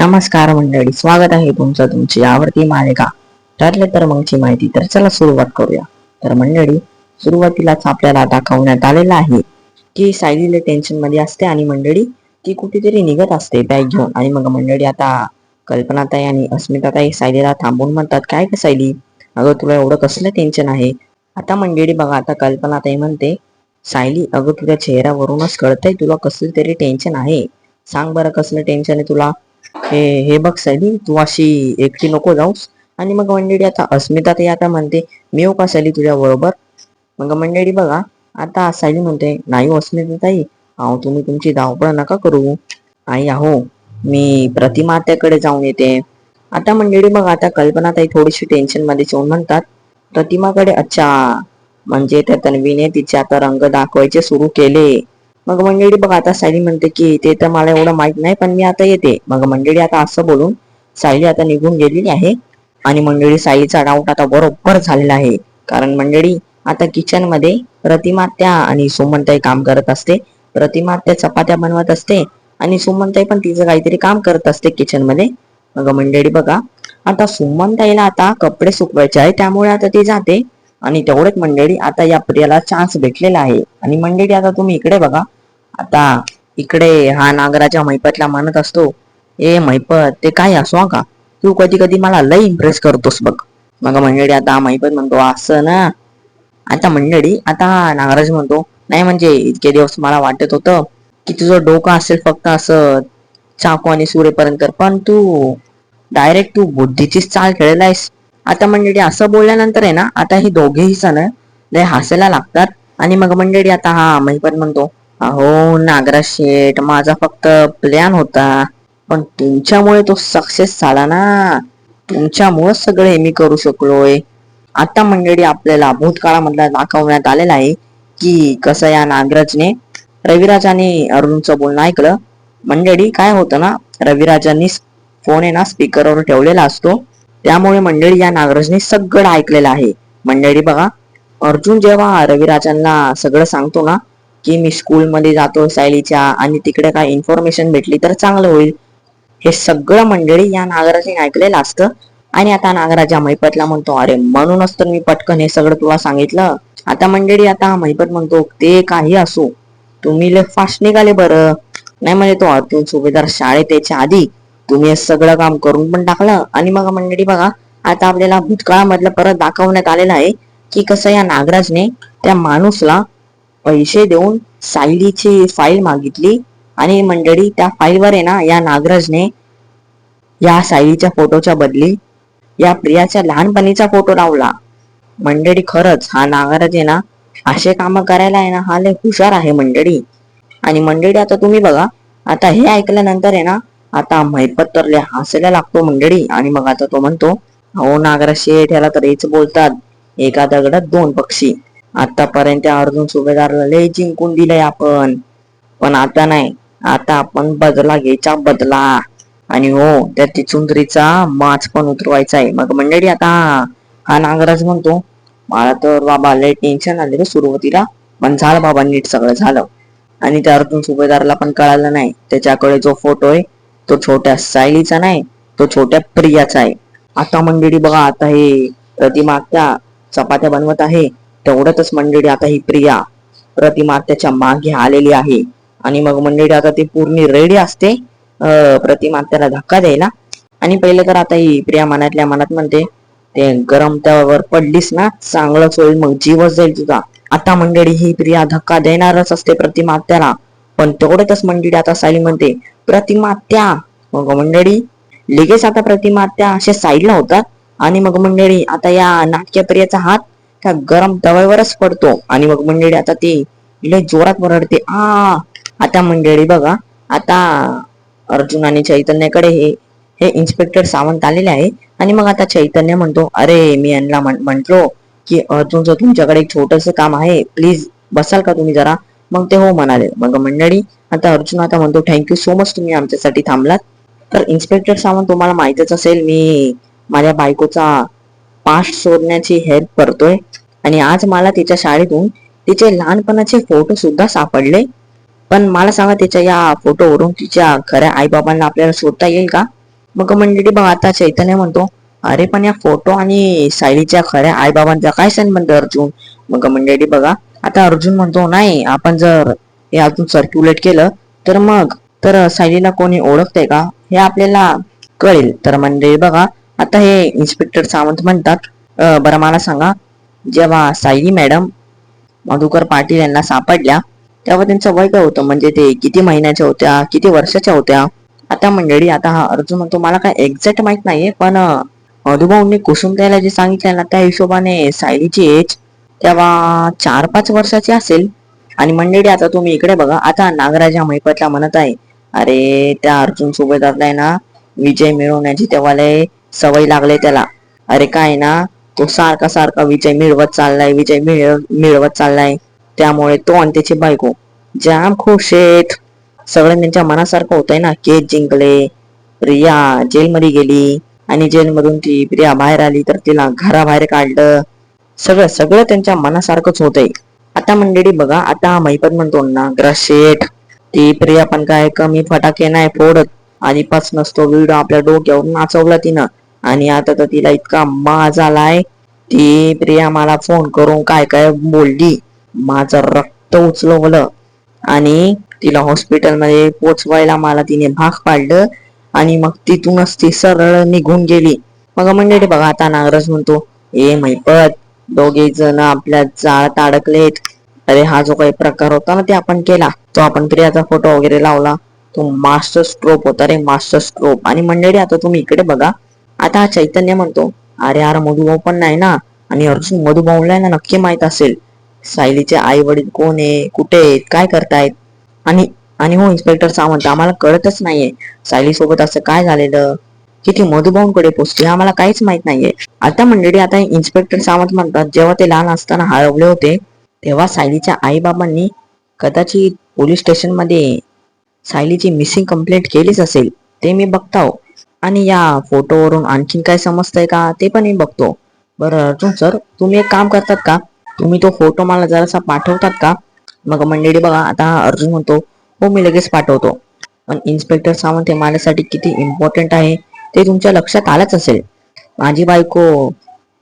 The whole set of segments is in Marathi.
नमस्कार मंडळी स्वागत आहे तुमचं तुमची आवडती मालिका. ठरले तर मगची माहिती तर चला सुरुवात करूया. तर मंडळी सुरुवातीलाच आपल्याला दाखवण्यात आलेलं आहे की सायलीला टेन्शनमध्ये असते आणि मंडळी ती कुठेतरी निघत असते बॅग घेऊन. आणि मग मंडळी आता कल्पनाताई आणि अस्मिताताई सायलीला थांबून म्हणतात काय का सायली? अगं तुला एवढं कसलं टेन्शन आहे? आता मंडळी बघा आता कल्पनाताई म्हणते सायली अगं तुझ्या चेहऱ्यावरूनच कळतंय तुला कसलं तरी टेन्शन आहे. सांग बरं कसलं टेन्शन आहे तुला? हे हे बघ सैली तू अशी एकटी नको जाऊस. आणि मग मंडळी आता अस्मिता ते आता म्हणते मी येऊ का सैली तुझ्या बरोबर? मग मंडळी बघा आता सायली म्हणते नाही हो अस्मिता ताई अहो तुम्ही तुमची धावपळ नका करू. आई अहो मी प्रतिमा आत्याकडे जाऊन येते. आता मंडळी बघा आता कल्पना ताई थोडीशी टेन्शनमध्ये येऊन म्हणतात प्रतिमाकडे अच्छा म्हणजे त्या तन्वीने तिचे आता रंग दाखवायचे सुरू केले. मग मंडळी बघ आता सायली म्हणते की ते तर मला एवढं माहीत नाही पण मी आता येते. मग मंडळी आता असं बोलून सायली आता निघून गेलेली आहे. आणि मंडळी सायलीचा डाऊट आता बरोबर झालेला आहे. कारण मंडळी आता किचनमध्ये प्रतिमात्या आणि सुमनताई काम करत असते. प्रतिमात्या चपात्या बनवत असते आणि सुमनताई पण तिचं काहीतरी काम करत असते किचनमध्ये. मग मंडळी बघा आता सुमनताईला आता कपडे सुकवायचे आहे त्यामुळे आता ती जाते. आणि तेवढेच मंडळी आता या प्रियाला चान्स भेटलेला आहे. आणि मंडळी आता तुम्ही इकडे बघा. आता इकडे हा नागराच्या मैपतला म्हणत असतो. ए मैपत ते काय असो का? तू कधी कधी मला लय इम्प्रेस करतोस बघ. मग मंडळी आता मैपत म्हणतो असं ना? आता मंडळी आता नागराज म्हणतो नाही म्हणजे इतके दिवस मला वाटत होतं की तुझं डोकं असेल फक्त असं चाकू आणि सुरेपर्यंत पण तू डायरेक्ट तू बुद्धीचीच चाल खेळलायस आता मंडळी असं बोलल्यानंतर आहे ना आता ही दोघेही सण लय हसायला लागतात. आणि मग मंडळी आता हा मी पण म्हणतो अहो नागराज शेठ माझा फक्त प्लॅन होता. पण तुमच्यामुळे तो सक्सेस झाला ना. तुमच्यामुळे सगळे मी करू शकलोय. आता मंडळी आपल्याला भूतकाळामधला दाखवण्यात आलेला आहे की कसं या नागराजने रविराज आणि अरुणचं बोलणं ऐकलं. मंडळी काय होतं ना रविराजांनी फोन आहे ना स्पीकरवर ठेवलेला असतो. त्यामुळे मंडळी या नागराजने सगळं ऐकलेलं आहे. मंडळी बघा अर्जुन जेव्हा रविराजांना सगळं सांगतो ना की मी स्कूलमध्ये जातो सायलीच्या आणि तिकडे काय इन्फॉर्मेशन भेटली तर चांगलं होईल. हे सगळं मंडळी या नागराजने ऐकलेलं असतं. आणि आता नागराजा महिपतला म्हणतो अरे म्हणूनच तर मी पटकन हे सगळं तुला सांगितलं. आता मंडळी आता महिपत म्हणतो ते काही असो. तुम्ही लय फास्ट निघाले बरं. नाही म्हणजे तो अर्जुन सुभेदार शाळेत यायच्या आधी तुम्ही सगळं काम करून पण टाकलं. आणि मग मंडळी बघा आता आपल्याला भूतकाळामधलं परत दाखवण्यात आलेलं आहे की कसं या नागराजने त्या माणूसला पैसे देऊन सायलीची फाईल मागितली. आणि मंडळी त्या फाईलवर आहे ना या नागराजने या सायलीच्या फोटोच्या बदली या प्रियाच्या लहानपणीचा फोटो लावला. मंडळी खरंच हा नागराज आहे ना असे काम करायला आहे ना हा लय हुशार आहे मंडळी. आणि मंडळी आता तुम्ही बघा आता हे ऐकल्यानंतर आहे ना आता महिपत तर हसायला लागतो मंडळी. आणि मग आता तो म्हणतो हो नागराज शेठ याला तर हेच बोलतात. एका दगडात दोन पक्षी. आतापर्यंत त्या अर्जुन सुभेदारला लय जिंकून दिलंय आपण. पण आता नाही. आता आपण बदला घ्यायचा बदला. आणि हो त्या तिचुंदरीचा माच पण उतरवायचा आहे. मग मंडळी आता हा नागराज म्हणतो मला तर बाबा लय टेन्शन आले रे सुरुवातीला. पण झालं बाबा नीट सगळं झालं. आणि त्या अर्जुन सुभेदारला पण कळालं नाही. त्याच्याकडे जो फोटो आहे तो छोट्या सायलीचा नाही तो छोट्या प्रियाचा आहे. आता मंडळी बघा आता हे प्रतिमा त्या चपात्या बनवत आहे तेवढ्यातच मंडळी आता ही प्रिया प्रतिमा त्याच्यामागे आलेली आहे. आणि मग मंडळी आता ती पूर्ण रेडी असते. प्रतिमा त्याला धक्का द्यायला. आणि पहिले तर आता ही प्रिया मनातल्या मनात म्हणते ते गरम त्यावर पडलीस ना चांगलंच होईल मग जीवच जाईल तुझा. आता मंडळी ही प्रिया धक्का देणारच असते प्रतिमा त्याला. पण तेवढ्यातच मंडळी आता सायली म्हणते प्रतिमा त्या मग मंडळी लगेच आता प्रतिमा त्या अशा साईडला होतात. आणि मग मंडळी आता या नाट्यप्रियाचा हात त्या गरम तव्यावरच पडतो. आणि मग मंडळी आता ती लय जोरात वरडते आ आता मंडळी बघा आता अर्जुन आणि चैतन्याकडे हे हे इन्स्पेक्टर सावंत आलेले आहे. आणि मग आता चैतन्य म्हणतो अरे मी यांना म्हण- म्हंटलो की अर्जुनचं तुमच्याकडे एक छोटस काम आहे प्लीज बसाल का तुम्ही जरा? मग ते हो म्हणाले. मग मंडळी आता अर्जुन आता म्हणतो थँक्यू सो मच तुम्ही आमच्यासाठी थांबलात. तर इन्स्पेक्टर सावंत तुम्हाला माहितच असेल मी माझ्या बायकोचा पास्ट सोडण्याची हेल्प करतोय. आणि आज मला तिच्या शाळेतून तिचे लहानपणाचे फोटो सुद्धा सापडले. पण मला सांगा तिच्या या फोटोवरून तिच्या खऱ्या आईबाबांना आपल्याला शोधता येईल का? मग मंडळी बघा आता चैतन्य म्हणतो अरे पण या फोटो आणि सायलीच्या खऱ्या आईबाबांचा काय संबंध अर्जुन? मग मंडळी बघा आता अर्जुन म्हणतो नाही आपण जर हे अजून सर्क्युलेट केलं तर मग तर सायलीला कोणी ओळखतंय का? हे आपल्याला कळेल. तर म्हणजे बघा आता हे इन्स्पेक्टर सावंत म्हणतात बरं मला सांगा जेव्हा सायली मॅडम मधुकर पाटील यांना सापडल्या तेव्हा त्यांचं वय काय होतं? म्हणजे ते किती महिन्याच्या होत्या? किती वर्षाच्या होत्या? आता मंडळी आता हा अर्जुन म्हणतो मला काय एक्झॅक्ट माहीत नाहीये पण अं, मधुभाऊंनी कुसुमताईला जे सांगितलं ना त्या हिशोबाने सायलीची एज तेव्हा चार पाच वर्षाची असेल. आणि मंडळी आता तुम्ही इकडे बघा. आता नागराजा महिपतला म्हणत आहे अरे त्या अर्जुन सुभेदारला आहे ना विजय मिळवण्याची तेव्हा लय सवय लागले त्याला. अरे काय ना तो सारखा सारखा विजय मिळवत चाललाय विजय मिळव मिळवत चाललाय. त्यामुळे तो आणि त्याची बायको जाम खुश आहेत. सगळं त्यांच्या मनासारखं होतंय ना. केस जिंकले प्रिया जेलमध्ये गेली. आणि जेलमधून ती प्रिया बाहेर आली तर तिला घराबाहेर काढलं. सगळं सगळं त्यांच्या मनासारखंच होतंय. आता मंडळी बघा आता महिपत म्हणतो नागराज शेठ ती प्रिया पण काय कमी फटाके नाही फोडत. आधीपासूनच तो व्हिडिओ आपल्या डोक्यावर नाचवला तिनं. आणि आता तर तिला इतका माज आलाय ती प्रिया मला फोन करून काय काय बोलली. माझं रक्त उचलवलं. आणि तिला हॉस्पिटलमध्ये पोचवायला मला तिने भाग पाडलं. आणि मग तिथूनच ती सरळ निघून गेली. मग मंडळी बघा आता नागराज म्हणतो ए मैपत दोघे जण आपल्या जाळत अडकलेत. अरे हा जो काही प्रकार होता ना ते आपण केला. तो आपण प्रियाचा फोटो वगैरे लावला. तो मास्टर स्ट्रोप होता रे मास्टर स्ट्रोप आणि मंडळी आता तुम्ही इकडे बघा. आता हा चैतन्य म्हणतो अरे यार मधुभाऊ पण नाही ना? आणि अर्जुन मधुभाऊला ना नक्की माहीत असेल. सायलीचे आई वडील कोण आहे? कुठे आहेत? काय करतायत? आणि आणि हो इन्स्पेक्टर सावंत आम्हाला कळतच नाहीये. सायली सोबत असं काय झालेलं? तिथे मधुभाऊंकडे पोचली आम्हाला काहीच माहीत नाहीये. आता मंडळी आता इन्स्पेक्टर सावंत म्हणतात जेव्हा ते लहान असताना हरवले होते तेव्हा सायलीच्या आईबाबांनी कदाचित पोलीस स्टेशनमध्ये सायलीची मिसिंग कंप्लेंट केलीच असेल ते मी बघताव हो. आणि या फोटोवरून आणखीन काय समजतंय का ते पण मी बघतो. बरं अर्जुन सर तुम्ही एक काम करतात का? तुम्ही तो फोटो मला जरासा पाठवतात का? मग मंडळी बघा आता अर्जुन म्हणतो हो मी लगेच पाठवतो. पण इन्स्पेक्टर सावंत हे माझ्यासाठी किती इम्पॉर्टंट आहे ते तुमच्या लक्षात आलंच असेल. माझी बायको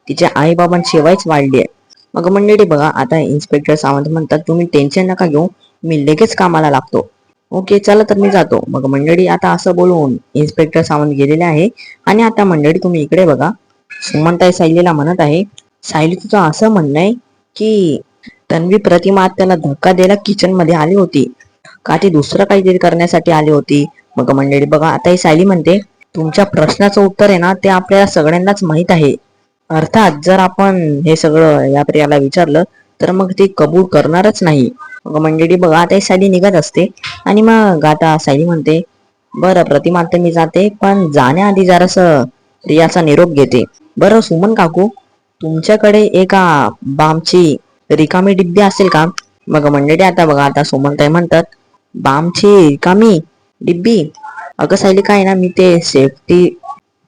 तिच्या आईबाबांशिवायच वाढली आहे मग मंडळी बघा आता इन्स्पेक्टर सावंत म्हणतात तुम्ही टेन्शन नका घेऊ मी लगेच कामाला लागतो. ओके चला तर मी जातो. मग मंडळी आता असं बोलून इन्स्पेक्टर सावंत गेलेले आहे. आणि आता मंडळी तुम्ही इकडे बघा. सुमनताई सायलीला म्हणत आहे सायली तुझं असं म्हणणं आहे की तन्वी प्रतिमा त्याला धक्का द्यायला किचनमध्ये आली होती. का ती दुसरं काहीतरी करण्यासाठी आली होती? मग मंडळी बघा आता ही सायली म्हणते तुमच्या प्रश्नाचं उत्तर आहे ना ते आपल्याला सगळ्यांनाच माहीत आहे. अर्थात जर आपण हे सगळं या प्रियाला विचारलं तर मग ती कबूल करणारच नाही. मग म्हणजे मंडळी बघा आता ही सायली निघत असते आणि मग आता सायली म्हणते बरं प्रतिमा तर मी जाते पण जाण्याआधी जरासं रियाचा निरोप घेते. बरं सुमन काकू तुमच्याकडे एका बामची रिकामी डिब्बी असेल का? मग म्हणजे मंडळी आता बघा आता सुमनताई म्हणतात बामची रिकामी डिब्बी? अगं सायली काय ना मी ते सेफ्टी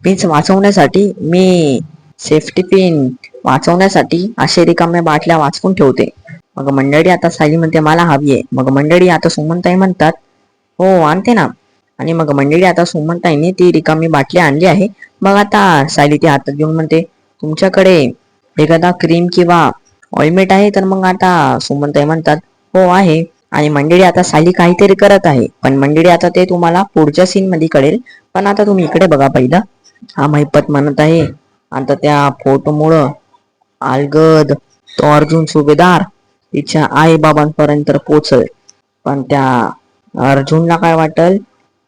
पिन्स वाचवण्यासाठी मी सेफ्टी पिन वाचवण्यासाठी असे रिकाम्या बाटल्या वाचवून ठेवते. मग मंडळी आता सायली म्हणते मला हवी आहे. मग मंडळी आता सुमनताई म्हणतात हो आणते ना. आणि मग मंडळी आता सुमनताईने ती रिकामी बाटली आणली आहे. मग आता सायली ती हातात घेऊन म्हणते तुमच्याकडे एखादा क्रीम किंवा ऑइलमेट आहे? तर मग आता सुमनताई म्हणतात हो आहे. आणि मंडळी आता साली काहीतरी करत आहे. पण मंडळी आता ते तुम्हाला पुढच्या सीन मध्ये कळेल. पण आता तुम्ही इकडे बघा पहिलं. हा महिपत म्हणत आहे. आता त्या फोटोमुळं अलगद तो अर्जुन सुभेदार तिच्या आई बाबांपर्यंत पोचल पण त्या अर्जुनला काय वाटल?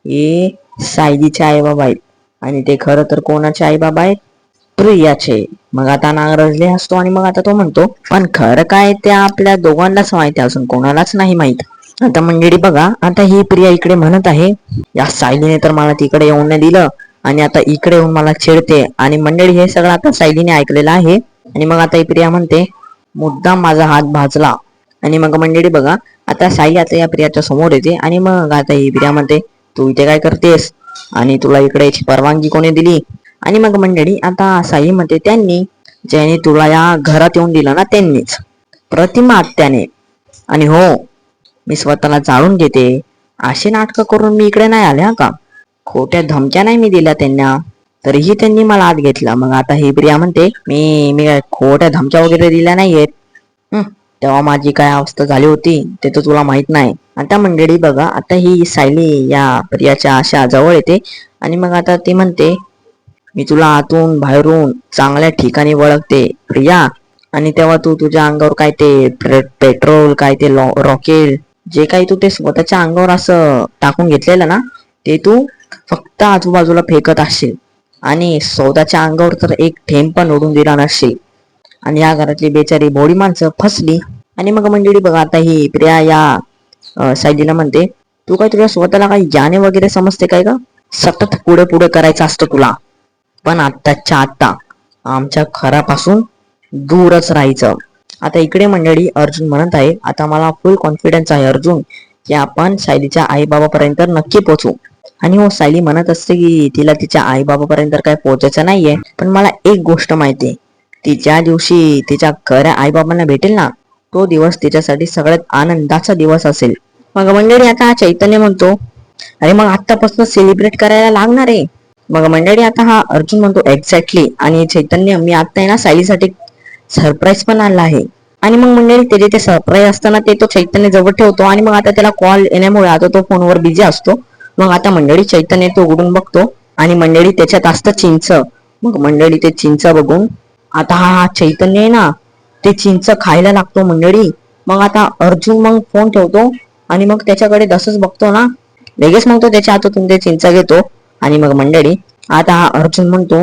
हे सायलीचे आई बाबा आहेत. आणि ते खरं तर कोणाचे आई बाबा आहेत? प्रियाचे. मग आता नागराजले असतो आणि मग आता तो म्हणतो पण खरं काय त्या आपल्या दोघांनाच माहिती आहे, कोणालाच नाही माहीत. आता मंडळी बघा आता ही प्रिया इकडे म्हणत आहे या सायलीने तर मला तिकडे येऊन नाही दिलं आणि आता इकडे येऊन मला छेडते. आणि मंडळी हे सगळं आता सायलीने ऐकलेलं आहे. आणि मग आता ही प्रिया म्हणते मुद्दाम माझा हात भाजला. आणि मग मंडळी बघा आता साई आता या प्रियाच्या समोर येते आणि मग आता ही प्रिया म्हणते तू इथे काय करतेस? आणि तुला इकडे याची परवानगी कोणी दिली? आणि मग मंडळी आता साई म्हणते त्यांनी ज्याने तुला या घरात येऊन दिलं ना त्यांनीच. प्रतिमा आत्याने आणि हो मी स्वतःला जाळून घेते. अशी नाटकं करून मी इकडे नाही आले हा का? खोट्या धमक्या नाही मी दिल्या त्यांना. तरीही त्यांनी मला आत घेतलं. मग आता ही प्रिया म्हणते मी मी काय खोट्या धमक्या वगैरे दिल्या नाहीयेत. तेव्हा माझी काय अवस्था झाली होती ते तर तुला माहीत नाही. आता मंडळी बघा आता ही सायली या प्रियाच्या अशा जवळ येते. आणि मग आता ती म्हणते मी तुला आतून बाहेरून चांगल्या ठिकाणी वळखते प्रिया. आणि तेव्हा तू तुझ्या अंगावर काय ते पेट्रोल काय ते रॉकेल जे काही तू ते स्वतःच्या अंगावर असं टाकून घेतलेलं ना ते तू फक्त आजूबाजूला फेकत असशील. आणि स्वतःच्या अंगावर तर एक थेंब पण ओढून दिला नसशील. आणि या घरातली बेचारी बोडी माणसं फसली. आणि मग मंडळी बघा आता ही प्रिया या सायलीला म्हणते तू काय तुला स्वतःला काही याने वगैरे समजते काय का सतत पुढे पुढे करायचं असतं तुला. पण आत्ताच्या आत्ता आमच्या खरापासून दूरच राहायचं. आता इकडे मंडळी अर्जुन म्हणत आहे आता मला फुल कॉन्फिडन्स आहे अर्जुन की आपण सायलीच्या आई बाबापर्यंत नक्की पोहोचू. आणि हो सायली म्हणत असते की तिला तिच्या आई बाबापर्यंत काय पोहोचायचं नाहीये पण मला एक गोष्ट माहिती आहे. ती ज्या दिवशी तिच्या खऱ्या आई बाबांना भेटेल ना तो दिवस तिच्यासाठी सगळ्यात आनंदाचा दिवस असेल. मग मंडळी आता चैतन्य म्हणतो अरे मग आतापासून सेलिब्रेट करायला लागणार आहे. मग मंडळी आता हा अर्जुन म्हणतो एक्झॅक्टली आणि चैतन्य मी आता आहे ना सायलीसाठी सरप्राईज पण आणला आहे. आणि मग मंडळी त्याचे ते सरप्राईज असताना ते तो चैतन्य जवळ ठेवतो आणि मग आता त्याला कॉल येण्यामुळे आता तो फोनवर बिझी असतो. मग आता मंडळी चैतन्य तो उघडून बघतो आणि मंडळी त्याच्यात असतं चिंच. मग मंडळी ते चिंच बघून आता हा हा चैतन्य आहे ना ते चिंच खायला लागतो मंडळी. मग आता अर्जुन मग फोन ठेवतो आणि मग त्याच्याकडे तसंच बघतो ना. लगेच मग तो त्याच्या हातातून ते चिंच घेतो. आणि मग मंडळी आता हा अर्जुन म्हणतो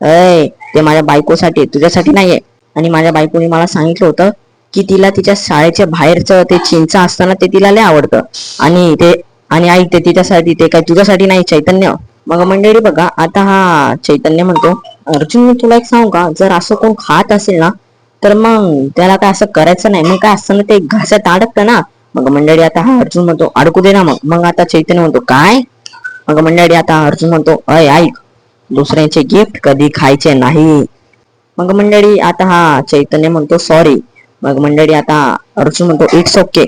अय ते माझ्या बायकोसाठी तुझ्यासाठी नाहीये. आणि माझ्या बायकोने मला सांगितलं होतं की तिला तिच्या शाळेच्या बाहेरचं ते चिंच असताना ते तिला लय आवडतं. आणि ते आणि आई ते तिच्यासाठी ते काय तुझ्यासाठी नाही चैतन्य. मग मंडळी बघा आता हा चैतन्य म्हणतो अर्जुन मी तुला एक सांगू का? जर असं कोण खात असेल ना तर मग त्याला काय असं करायचं नाही. मग काय असताना ते घासात अडकतं ना? मग मंडळी आता हा अर्जुन म्हणतो अडकू दे ना मग. मग आता चैतन्य म्हणतो काय? मग मंडळी आता अर्जुन म्हणतो अय ऐक दुसऱ्यांचे गिफ्ट कधी खायचे नाही. मग मंडळी आता हा चैतन्य म्हणतो सॉरी मग मंडळी आता अर्जुन म्हणतो इट्स ओके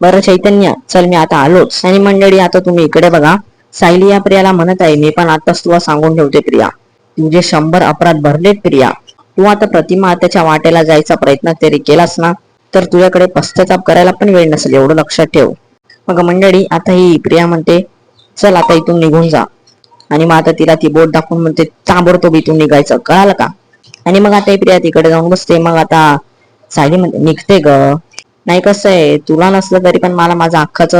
बरं चैतन्य चल मी आता आलोच. आणि मंडळी आता तुम्ही इकडे बघा. सायली या प्रियाला म्हणत आहे मी पण आताच तुला सांगून ठेवते प्रिया. तुझे शंभर अपराध भरलेत प्रिया तू आता प्रतिमा त्याच्या वाटेला जायचा प्रयत्न तरी केलास ना तर तुझ्याकडे पश्चाताप करायला पण वेळ नसेल एवढं लक्षात ठेव. मग मंडळी आता ही प्रिया म्हणते चल आता इथून निघून जा. आणि मग आता तिला ती बोट दाखवून म्हणते ताबडतोब इथून निघायचं. कळालं का? आणि मग आता ही प्रिया तिकडे जाऊन बसते. मग आता सायली म्हणते निघते ग. नाही कसं आहे? तुला नसलं तरी पण मला माझा अख्खाच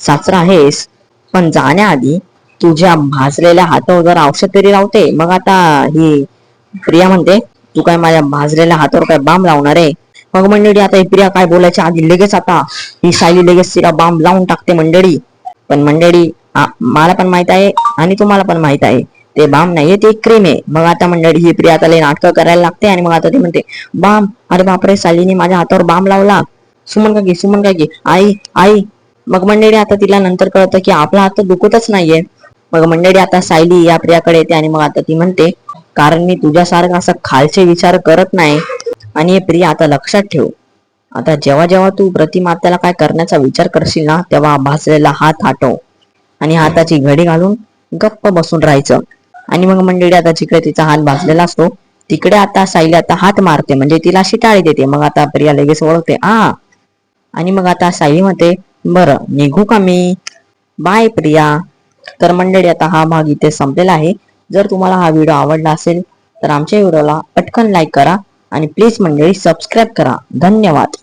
सासरा आहेस. पण जाण्याआधी तुझ्या भाजलेल्या हातावर जर औषध तरी लावते. मग आता ही प्रिया म्हणते तू काय माझ्या भाजलेल्या हातावर काय बांब लावणार आहे? मग मंडळी आता ही प्रिया काय बोलायच्या आधी लगेच आता ही सायली लगेच तिला बांब लावून टाकते मंडळी. पण मंडळी मला पण माहीत आहे आणि तुम्हाला पण माहीत आहे. ते बाम नाहीये ते क्रीम आहे. मग आता मंडळी ही प्रिया आता लई नाटकं करायला लागते आणि मग आता ती म्हणते बाम अरे बापरे सालीने माझ्या हातावर बाम लावला. सुमन काकी सुमन काकी आई आई. मग मंडळी आता तिला नंतर कळतं की आपला हात दुखतच नाहीये. मग मंडळी आता सायली या प्रियाकडे येते आणि मग आता ती म्हणते कारण मी तुझ्यासारखा असं खालचे विचार करत नाही. आणि हे प्रिया आता लक्षात ठेव. आता जेव्हा जेव्हा तू प्रतिमात्याला काय करण्याचा विचार करशील ना तेव्हा भासलेला हात हटव आणि हाताची घडी घालून गप्प बसून राहायचं. आणि मग मंडळी आता जिकडे तिचा हात भाजलेला असतो तिकडे आता सायली आता हात मारते म्हणजे तिला शिटाळी देते. मग आता प्रिया लगेच ओळखते आ. आणि मग आता सायली म्हणते बरं निघू का मी? बाय प्रिया. तर मंडळी आता हा भाग इथे संपलेला आहे. जर तुम्हाला हा व्हिडिओ आवडला असेल तर आमच्या व्हिडिओला पटकन लाईक करा आणि प्लीज मंडळी सबस्क्राईब करा. धन्यवाद.